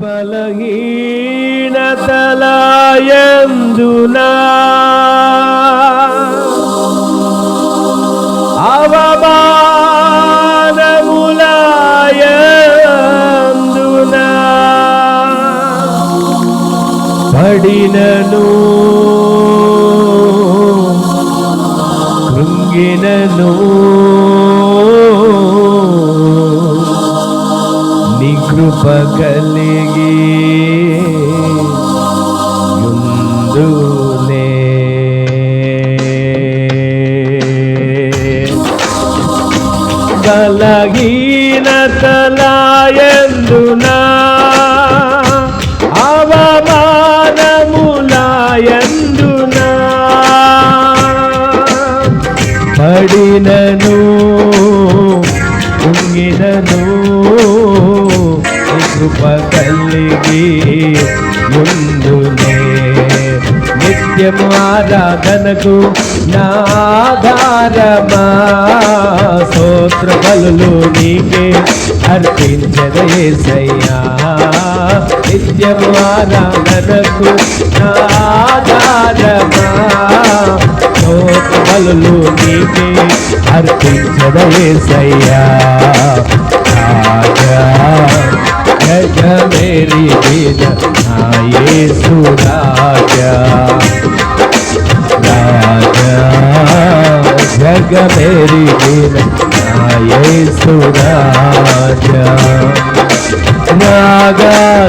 బలహీనతలయందునా? అవమానములయందునా? పడినను కృంగినను నీ కృప బలహీనతలాయందునా నిత్యము ఆరాధనకు నాధారమా సోత్ర బలులు నీకే అర్పించదయ్యా నిత్యము ఆరాధనకు నాధారమా సోత్ర బలులు నీకే అర్పించదయ్యా రాజా జగ మేరీ వీర యేసు రాజా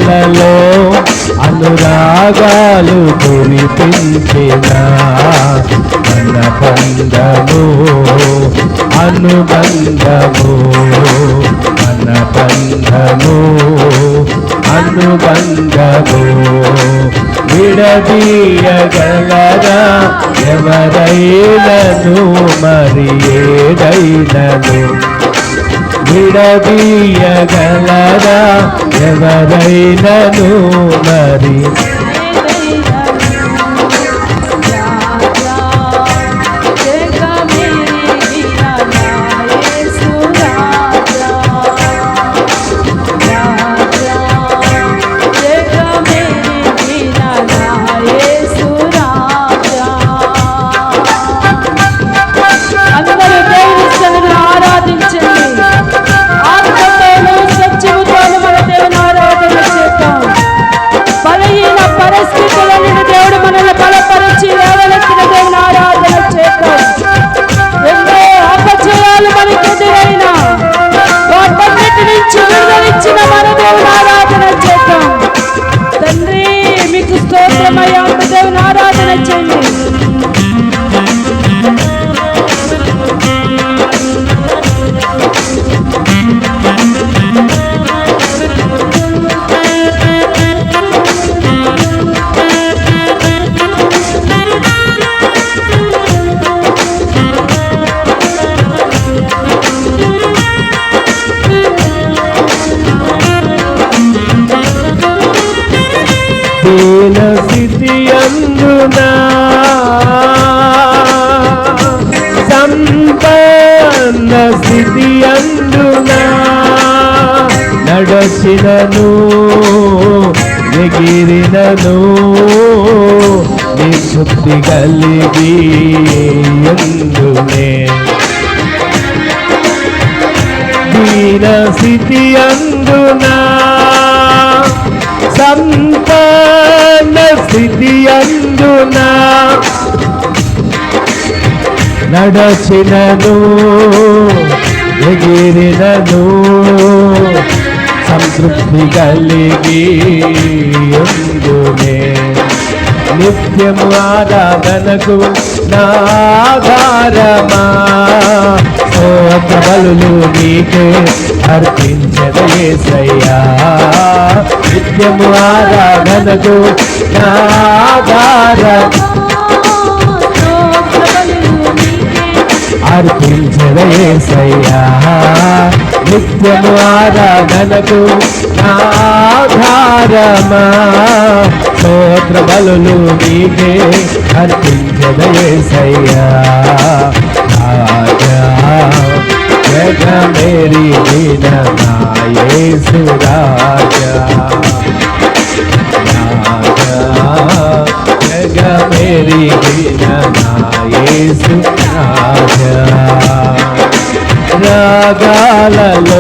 రాజా అనురాగాలు కురిపించిన మన బంధము అనుబంధము మన బంధము. అనుబంధము విడదీయగలరా ఎవరైనను మరి ఏదైనను విడదీయగలరా ఎవరైనను మరి చేసినను ఎగిరినను నీ శుద్ధి కలిగి ఎందునే? దీన స్థితి అందునా సంపన్న స్థితి అందునా నడచినను ఎగిరినను సంతృప్తి కలిగి ఉందునే నిత్యము ఆరాధనకు స్తోత్ర బలులు నీకే అర్పించదయేసయ్యా నిత్యము ఆరాధనకు నాగారమా అర్పించదయేసయ్యా నిత్యము ఆరాధనకు ఆధారమా? స్తోత్ర బలులు నీకే అర్పించదయేసయ్యా జగ మేరీ దీనయేసు రాజా జగ మేరీ దీనయేసు రాజా రాగాలలో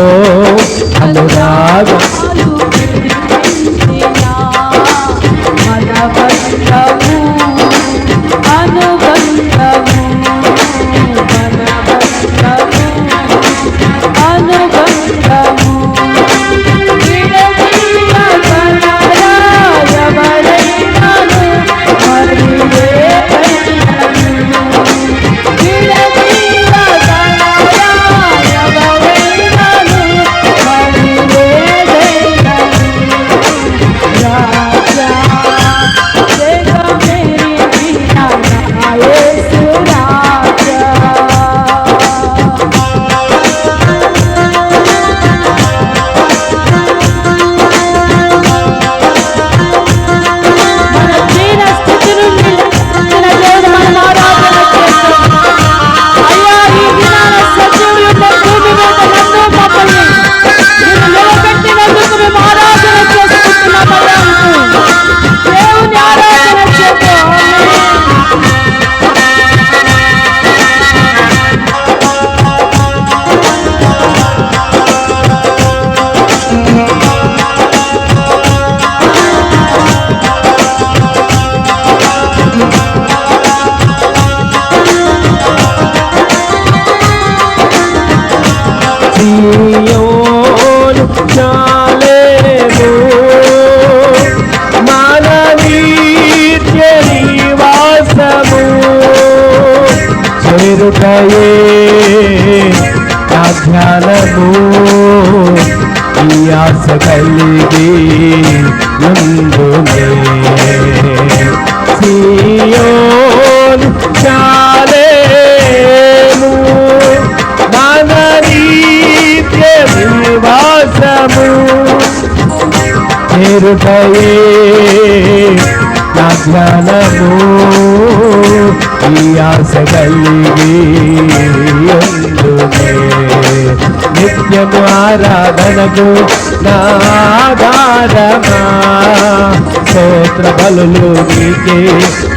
ఈ ఆశ కలిగి ముందునే సియోను చాలేము మన నిత్య నివాసము. చేరుటయే నా జ్ఞానము ఈ ఆశ కలిగి నిత్యము ఆరాధనకు నాగారమా స్తోత్ర బలులు నీకే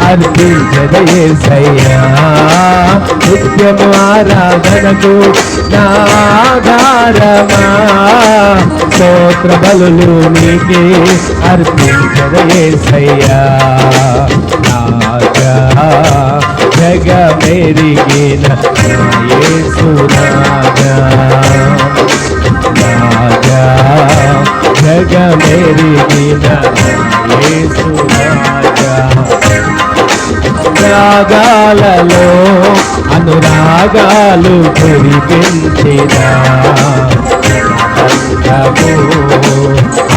అర్పించదయేసయ్యా నిత్యము ఆరాధనకు నాధారమా స్తోత్ర బలులు నీకే అర్పించదయేసయ్యా రాజా జగ మెరిగిన జగ మెరిగిన యేసు రాజా రాగాలలో అనురాగాలు కురిపించిన.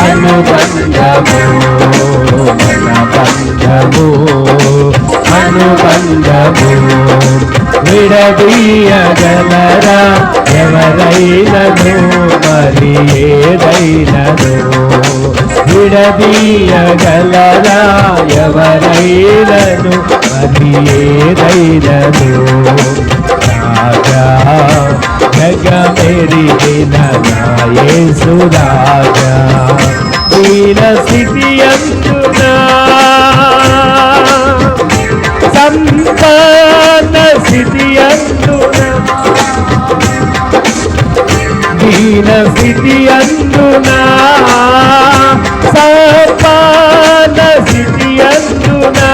అనుబంధము మన బంధము. అనుబంధము విడదీయగలరా ఎవరైనను మరి ఏదైనను? విడదీయగలరా ఎవరైనను మరి ఏదైనను? రాజా జగ మెరిగిన నా యేసు రాజా దీన స్థితి అందునా సంపన్న స్థితి దీన స్థితి అందునా? సంపన్న స్థితి అందునా?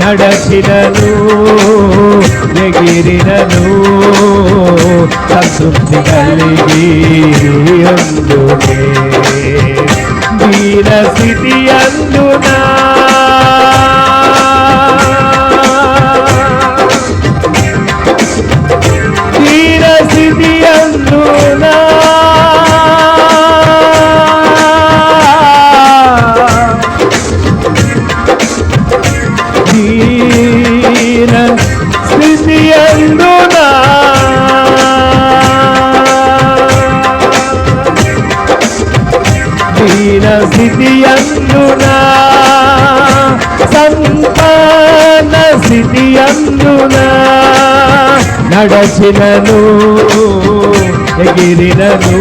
నడచినను ఎగిరినను సంతృప్తి కలిగి అందునే. స్థితి ఎగిరినను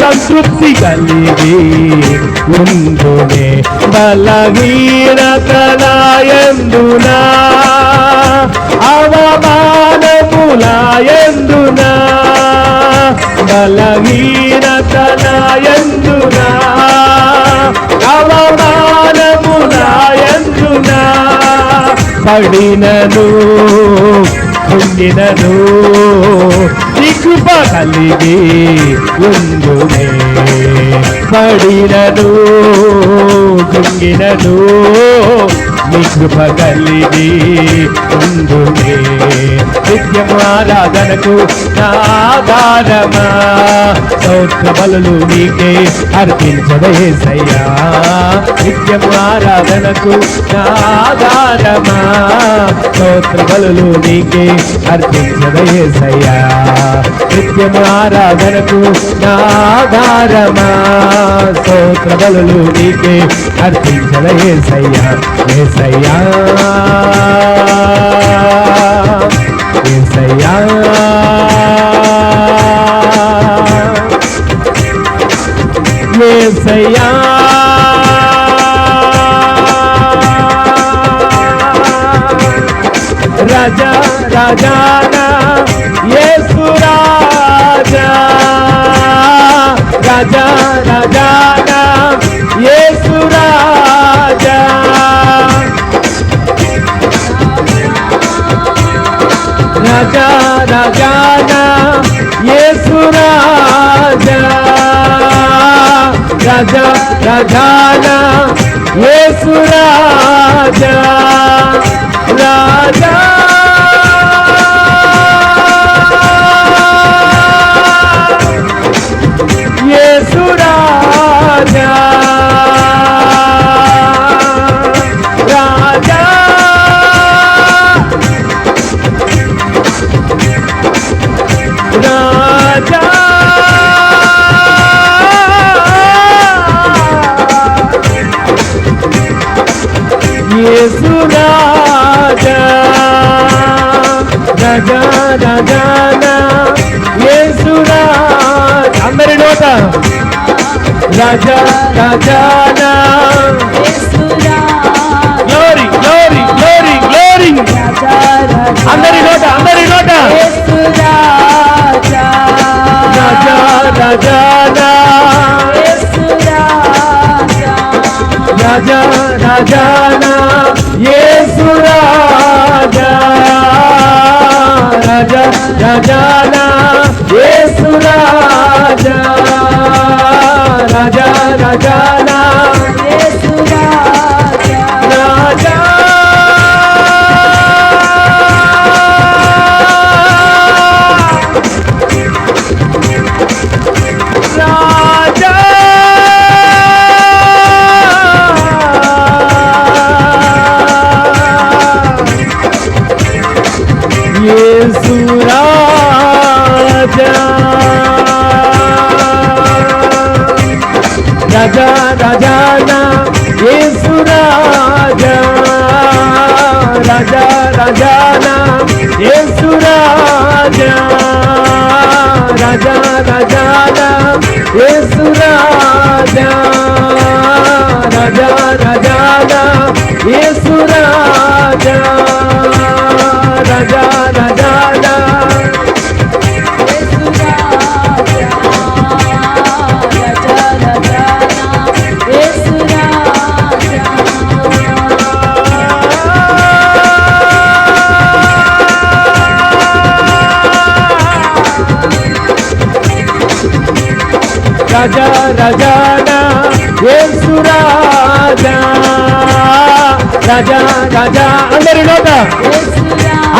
సంతృప్తి కలిగి ఉండునే. బలహీనతలాయందునా అవమానములాయందునా బలహీనతలాయందునా అవమానములాయందునా పడినను పొందినను నీ కృప కలిగి ఉండునే. పడినను కుంగినను నీ కృప కలిగి ఉండునే. నిత్యము ఆరాధనకు నా సౌత్ర స్తోత్ర బలులు నీకే అర్పించదయేసయ్యా నిత్యము ఆరాధనకు నా సౌత్ర స్తోత్ర బలులు నీకే అర్పించదయేసయ్యా నిత్యము ఆరాధనకు నా ఆధారమా స్తోత్ర బలులు నీకే అర్పించదయేసయ్యా ఏసయ్యా ఏసయ్యా ఏసయ్యా రాజా రాజానా రాజా రాజానా? యేసు రాజా రాజా. రాజానా? యేసు రాజా అందరి నోట. రాజా రాజానా? Glory glory glory glory. అందరి నోట అందరి నోట. రాజా. రాజానా? రాజా. రాజానా? యేసు రాజా రాజా రాజా. రాజా రాజానా? యేసు రాజా. రాజా రాజా. అందరి నోట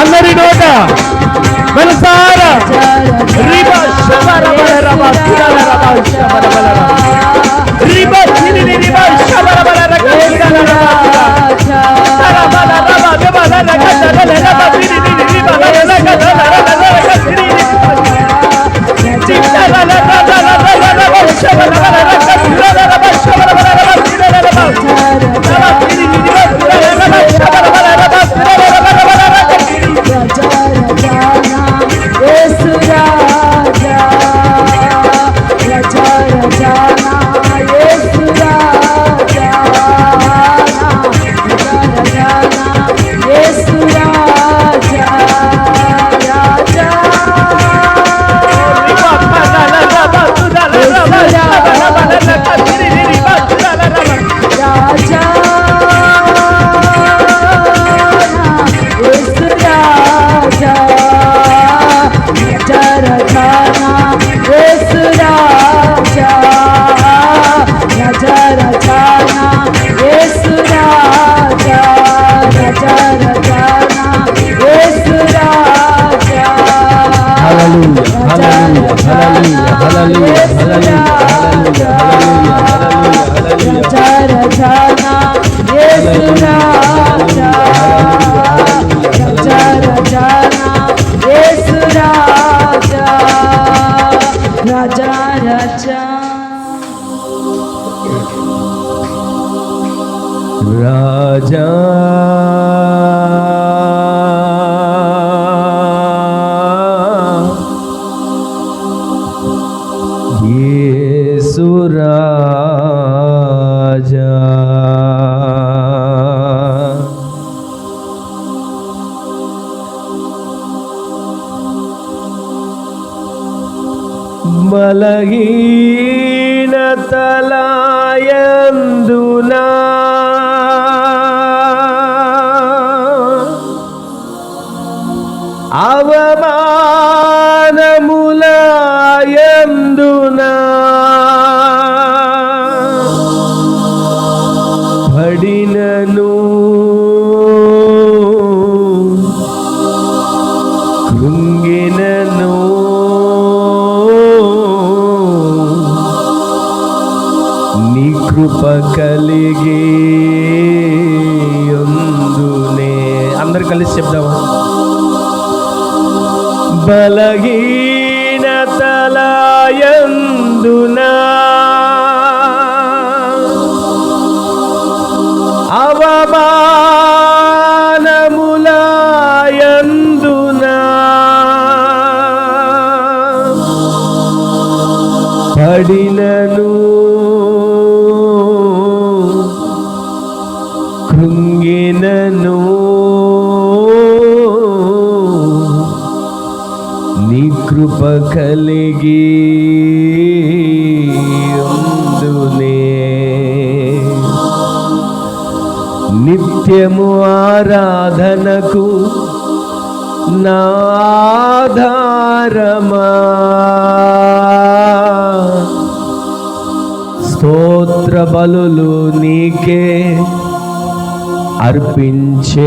అందరి నోట. మనసారా. రిబ శబర బల రబ సురల రబ శబర బల రబ. అవమానము కృప కలిగి నిత్యము ఆరాధనకు నాధారమా స్తోత్ర బలులు నీకే అర్పించెదయేసయ్యా.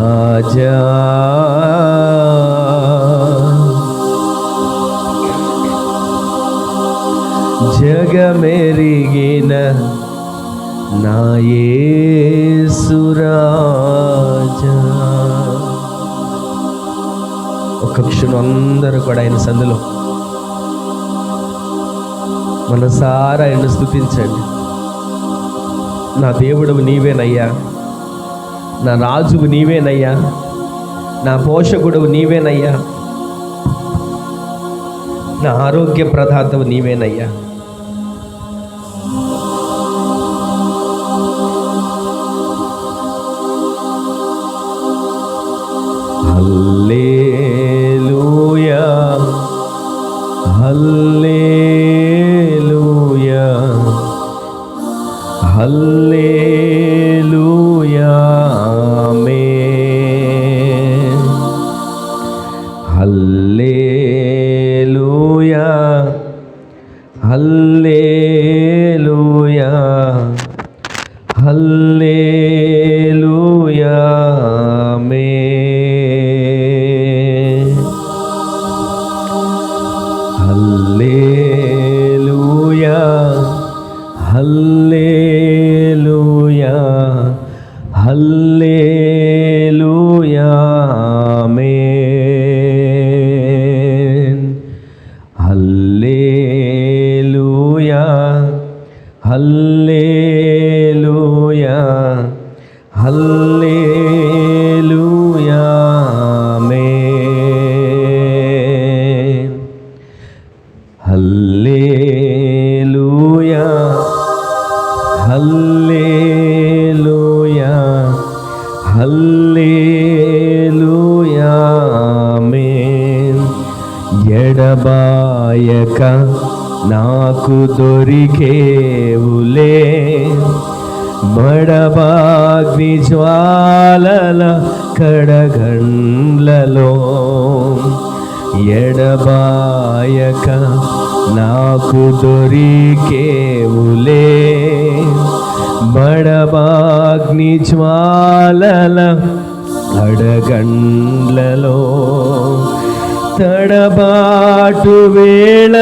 రాజా. జగమెరిగిన నాయసురాజా ఒక క్షణం అందరూ కూడా ఆయన సందులో మనసారా ఆయన స్థుతించండి. నా దేవుడు నీవేనయ్యా. నా రాజువు నీవేనయ్యా. నా పోషకుడు నీవేనయ్యా. నా ఆరోగ్య ప్రదాతవు నీవేనయ్యా. తెలియక నాకు దొరికేవులే. మడబాగ్ని జ్వాలల కడగండ్లలో ఎడబాయక నాకు దొరికేవులే. బడబాగ్ని జ్వాలల కడగండ్లలో తడబాటు వేళ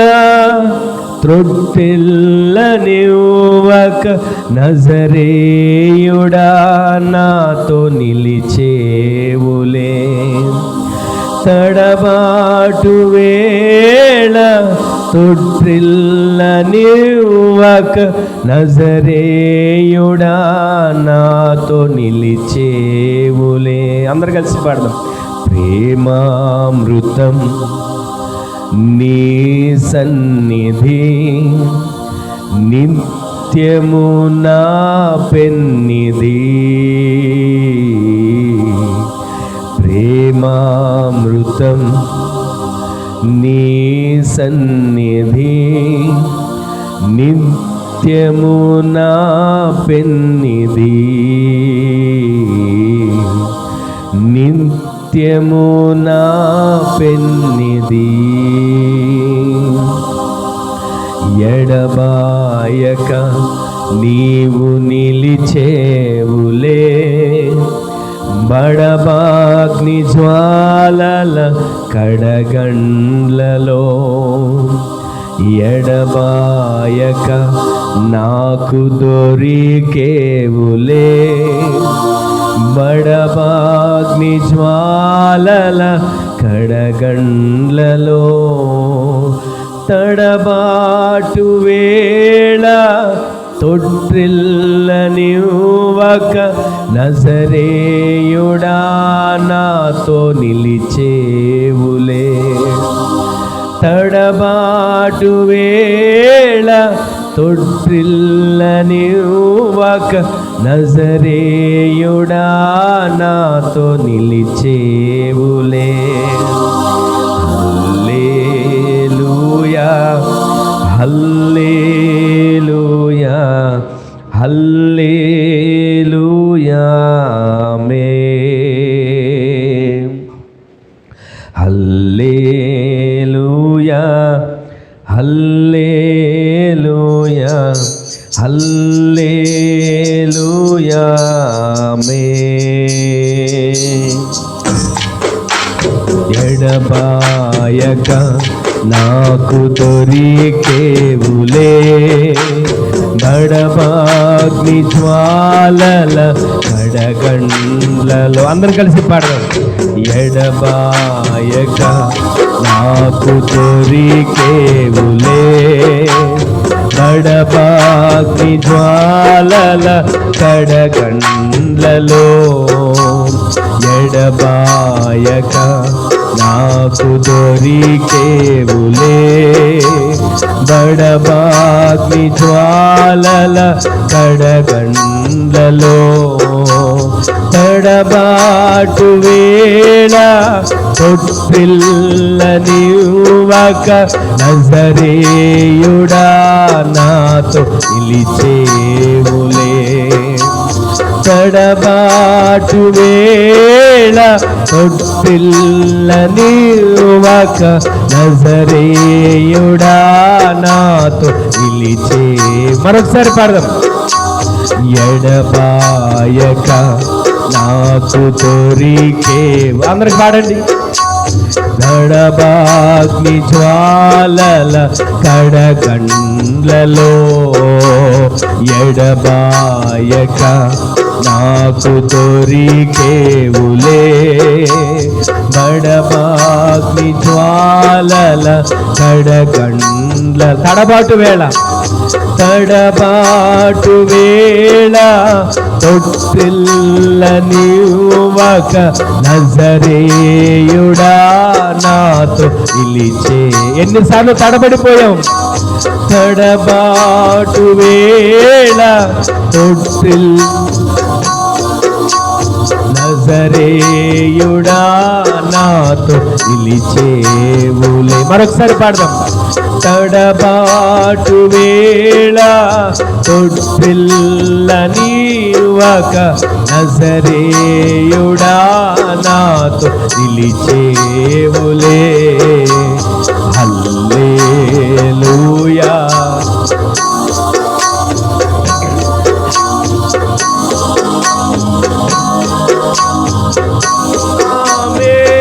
త్రొట్టెల్లనివ్వక నజరేయుడా నాతో నిలిచేవులే. తడబాటు వేళ తొట్టిల్ల నివ్వక నజరేయుడా నాతో నిలిచేవులే. అందరు కలిసి పాడదాం. ప్రేమామృతం నీ సన్నిధి నిత్యము నా పెన్నిధి. ప్రేమామృతం నీ సన్నిధి నిత్యము నా పెన్నిధి. నిత్యము నా పెన్నిది. ఎడబాయక నీవు నిలిచేవులే. బడబాగ్ని జ్వాలల కడగండ్లలో. ఎడబాయక నాకు దొరికేవులే బడబాగ్ని జ్వాలల కడగండ్లలో తడబాటు వేళ తొట్టిల్లనివ్వక నజరేయుడా నాతో నిలిచేవులే తడబాటు వేళ తొడ్ తొట్టిల్లనివ్వక నజరేయుడా నాతో నిలిచేవులే. అందరు కలిసి పాడదాం. ఎడబాయక నాకు దొరికేవులే బడబాగ్ని జ్వాలల కడగండ్లలో. ఎడబాయక నాకు దొరికేవులే బడబాగ్ని జ్వాలల కడగండ్లలో తడబాటు వేళ తొట్టిల్లనివ్వక నజరేయుడా నాతో నిలిచేవులే తడబాటు వేళ తొట్టిల్ల తొట్టిల్లనివ్వక నజరేయుడా నాతో నిలిచే. మరొకసారి పాడదాం. ఎడబాయక నాకు తొరికే అందరికి పాడండి. నడబాగ్ని జ్వాలల కడగండ్లలో ఎడబాయక నాకు దొరికేవులే బడబాగ్ని జ్వాలల కడగండ్ల తడబాటు వేళ తడబాటు వేళ తొట్టిల్ల తొట్టిల్లనివ్వక నజరేయుడా నాతో నిలిచే. ఎన్నిసార్లు తడబడిపోయాం తడబాటు వేళ తొట్టిల్ నజరేయుడా నాతో నిలిచేవులే మరొకసారి పాడదాం. తడబాటు వేళ తొడ్పిల్ల నీవక నజరేయుడా నాతో నిలిచేవులే హల్లేలూయా. ఆమేన్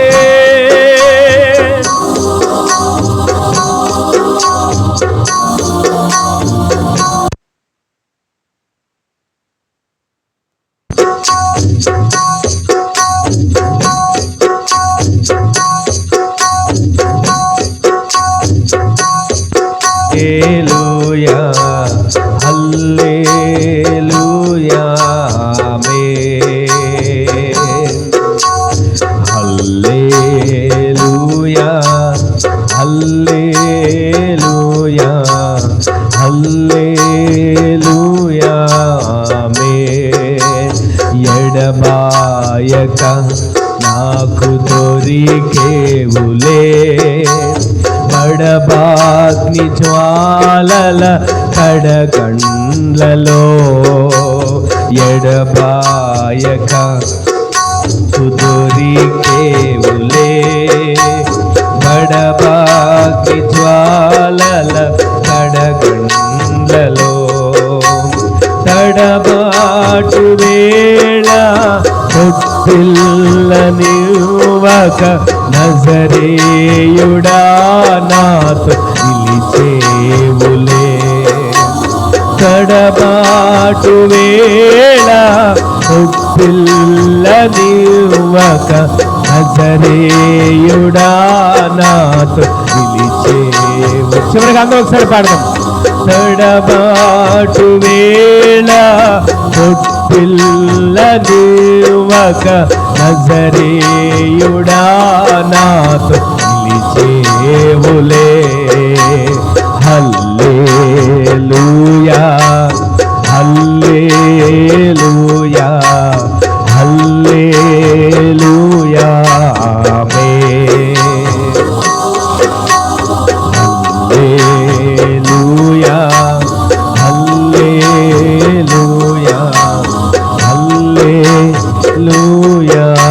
ఎడబాయక నాకు దొరికేవులే బడబాగ్ని జ్వాలల కడగండ్లలో ఎడబాయక దొరికేవులే బడబాగ్ని జ్వాలల కడగండ్లలో తడబాటు వేళ పొత్తిల్ల నివ్వక నజరేయుడా నాతో నిలిచేవులే. తడబాటు వేళ పొత్తిల్ల నివ్వక నజరేయుడా నాతో నిలిచేవు చివరికి అందరూ ఒకసారి పాడదాం. తడబాటు వేళ పిల్లది ఒక నజరేయుడా నాతో నిలిచేవులే. హల్లేలుయా హల్లెలూయా హల్లెలూయా ఆమేన్. హల్లెలూయా హల్లెలూయా